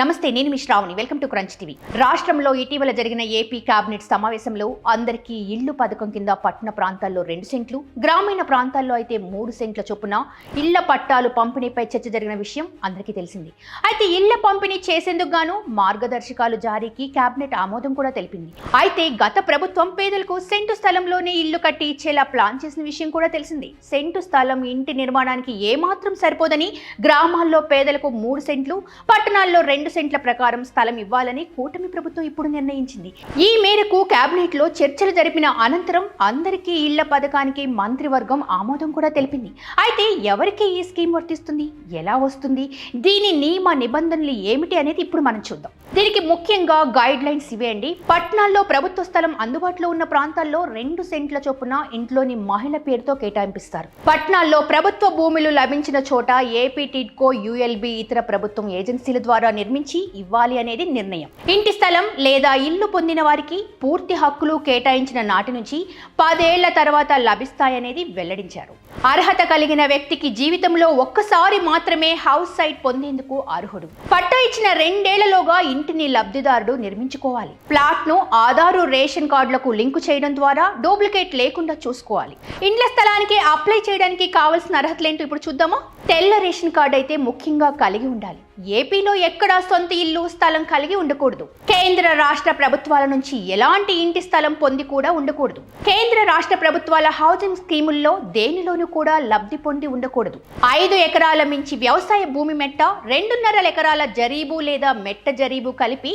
నమస్తే నేను మీ Sravani. Welcome to crunch TV రాష్ట్రంలో ఇటీవల జరిగిన ఏపీ కేబినెట్ సమావేశంలో అందరికీ ఇల్లు పథకం కింద పట్టణ ప్రాంతాల్లో రెండు సెంట్లు గ్రామీణ ప్రాంతాల్లో అయితే మూడు సెంట్ల చొప్పున ఇళ్ళ పట్టాలు పంపిణీపై చర్చ జరిగిన విషయం అందరికీ తెలిసింది. అయితే ఇళ్ళ పంపిణీ చేసేందుకు గాను మార్గదర్శకాలు జారీకి కేబినెట్ ఆమోదం కూడా తెలిపింది. అయితే గత ప్రభుత్వం పేదలకు సెంటు స్థలంలోనే ఇల్లు కట్టి ఇచ్చేలా ప్లాన్ చేసిన విషయం కూడా తెలిసింది. సెంటు స్థలం ఇంటి నిర్మాణానికి ఏమాత్రం సరిపోదని గ్రామాల్లో పేదలకు మూడు సెంట్లు పట్టణాల్లో రెండు సెంట్ల ప్రకారం స్థలం ఇవ్వాలని కూటమి ప్రభుత్వం ఇప్పుడు నిర్ణయించింది. ఈ మేరకు కేబినెట్లో చర్చలు జరిపిన అనంతరం అందరికీ ఇళ్ళ పథకానికి మంత్రివర్గం ఆమోదం కూడా తెలిపింది. అయితే ఎవరికి ఈ స్కీమ్ వర్తిస్తుంది? ఎలా వస్తుంది? దీని నియమ నిబంధనలు ఏమిటి అనేది ఇప్పుడు మనం చూద్దాం. దీనికి ముఖ్యంగా గైడ్ లైన్స్ ఇవే అండి. పట్టణాల్లో ప్రభుత్వ స్థలం అందుబాటులో ఉన్న ప్రాంతాల్లో రెండు సెంట్ల చొప్పున ఇంట్లోని మహిళ పేరుతో కేటాయింపిస్తారు. పట్టణాల్లో ప్రభుత్వ భూములు లభించిన చోట ఏపీ టిడ్కో యుఎల్బి ఇతర ప్రభుత్వం ఏజెన్సీల ద్వారా నిర్మించి ఇవ్వాలి అనేది నిర్ణయం. ఇంటి స్థలం లేదా ఇల్లు పొందిన వారికి పూర్తి హక్కులు కేటాయించిన నాటి నుంచి పదేళ్ళ తర్వాత లభిస్తాయనేది వెల్లడించారు. అర్హత కలిగిన వ్యక్తికి జీవితంలో ఒక్కసారి మాత్రమే హౌస్ సైట్ పొందేందుకు అర్హుడు. పట్టా ఇచ్చిన రెండేళ్ళలోగా ఇంటిని లబ్ధిదారుడు నిర్మించుకోవాలి. ప్లాట్ను ఆధారు రేషన్ కార్డులకు లింకు చేయడం ద్వారా డూప్లికేట్ లేకుండా చూసుకోవాలి. ఇండ్ల స్థలానికి అప్లై చేయడానికి కావాల్సిన అర్హతలేంటో ఇప్పుడు చూద్దామా? తెల్ల రేషన్ కార్డు అయితే ముఖ్యంగా కలిగి ఉండాలి. ఏపీలో ఎక్కడా సొంత ఇల్లు స్థలం కలిగి ఉండకూడదు. కేంద్ర రాష్ట్ర ప్రభుత్వాల నుంచి ఎలాంటి ఇంటి స్థలం పొంది కూడా ఉండకూడదు. కేంద్ర రాష్ట్ర ప్రభుత్వాల హౌసింగ్ స్కీముల్లో దేనిలోనూ కూడా లబ్ధి పొంది ఉండకూడదు. ఐదు ఎకరాల మించి వ్యవసాయ భూమి మెట్ట రెండున్నర ఎకరాల జరీబు లేదా మెట్ట జరీబు కలిపి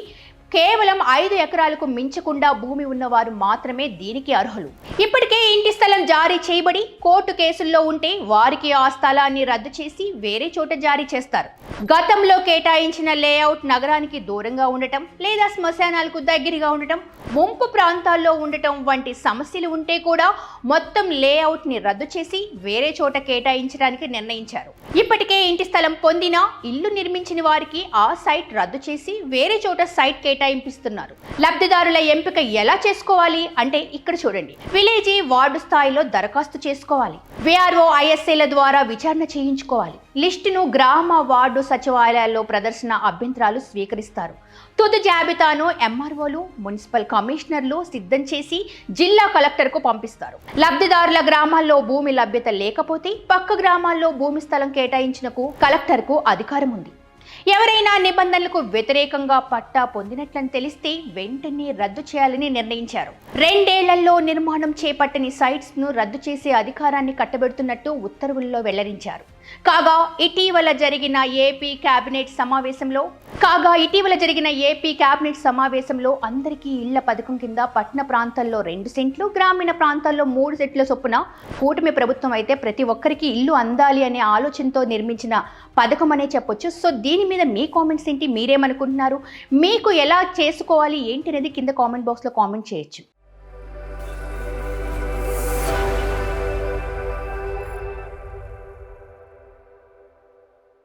కేవలం ఐదు ఎకరాలకు మించకుండా భూమి ఉన్నవారు మాత్రమే దీనికి అర్హులు. ఇప్పటికే ఇంటి స్థలం జారీ చేయబడి కోర్టు కేసుల్లో ఉంటే వారికి ఆ స్థలాన్ని రద్దు చేసి వేరే చోట జారీ చేస్తారు. గతంలో కేటాయించిన లేఅవుట్ నగరానికి దూరంగా ఉండటం లేదా శ్మశానాలకు దగ్గరగా ఉండటం ముంపు ప్రాంతాల్లో ఉండటం వంటి సమస్యలు ఉంటే కూడా మొత్తం లేఅవుట్ని రద్దు చేసి వేరే చోట కేటాయించడానికి నిర్ణయించారు. ఇప్పటికే ఇంటి స్థలం పొందినా ఇల్లు నిర్మించిన వారికి ఆ సైట్ రద్దు చేసి వేరే చోట సైట్ కేటాయింపిస్తున్నారు. లబ్ధిదారుల ఎంపిక ఎలా చేసుకోవాలి అంటే ఇక్కడ చూడండి. విలేజీ వార్డు స్థాయిలో దరఖాస్తు చేసుకోవాలి. విఆర్ఓ ఐఎస్ఏల ద్వారా విచారణ చేయించుకోవాలి. లిస్టును గ్రామ వార్డు సచివాలయాల్లో ప్రదర్శన అభ్యంతరాలు స్వీకరిస్తారు. తుది జాబితాను ఎంఆర్ఓలు మున్సిపల్ కమిషనర్లు సిద్ధం చేసి జిల్లా కలెక్టర్కు పంపిస్తారు. లబ్ధిదారుల గ్రామాల్లో భూమి లభ్యత లేకపోతే పక్క గ్రామాల్లో భూమి స్థలం కేటాయించినకు కలెక్టర్కు అధికారం ఉంది. ఎవరైనా నిబంధనలకు వ్యతిరేకంగా పట్టా పొందినట్లని తెలిస్తే వెంటనే రద్దు చేయాలని నిర్ణయించారు. రెండేళ్ళలో నిర్మాణం చేపట్టని సైట్స్ను రద్దు చేసే అధికారాన్ని కట్టబెడుతున్నట్టు ఉత్తర్వుల్లో వెల్లడించారు. కాగా ఇటీవల జరిగిన ఏపీ కేబినెట్ సమావేశంలో కాగా ఇటీవల జరిగిన ఏపీ కేబినెట్ సమావేశంలో అందరికీ ఇళ్ళ పథకం కింద పట్టణ ప్రాంతాల్లో రెండు సెంట్లు గ్రామీణ ప్రాంతాల్లో మూడు సెంట్ల చొప్పున కూటమి ప్రభుత్వం అయితే ప్రతి ఒక్కరికి ఇల్లు అందాలి అనే ఆలోచనతో నిర్మించిన పథకం అనే చెప్పొచ్చు. సో దీని మీద మీ కామెంట్స్ ఏంటి? మీరేమనుకుంటున్నారు? మీకు ఎలా చేసుకోవాలి? ఏంటి అనేది కింద కామెంట్ బాక్స్లో కామెంట్ చేయొచ్చు.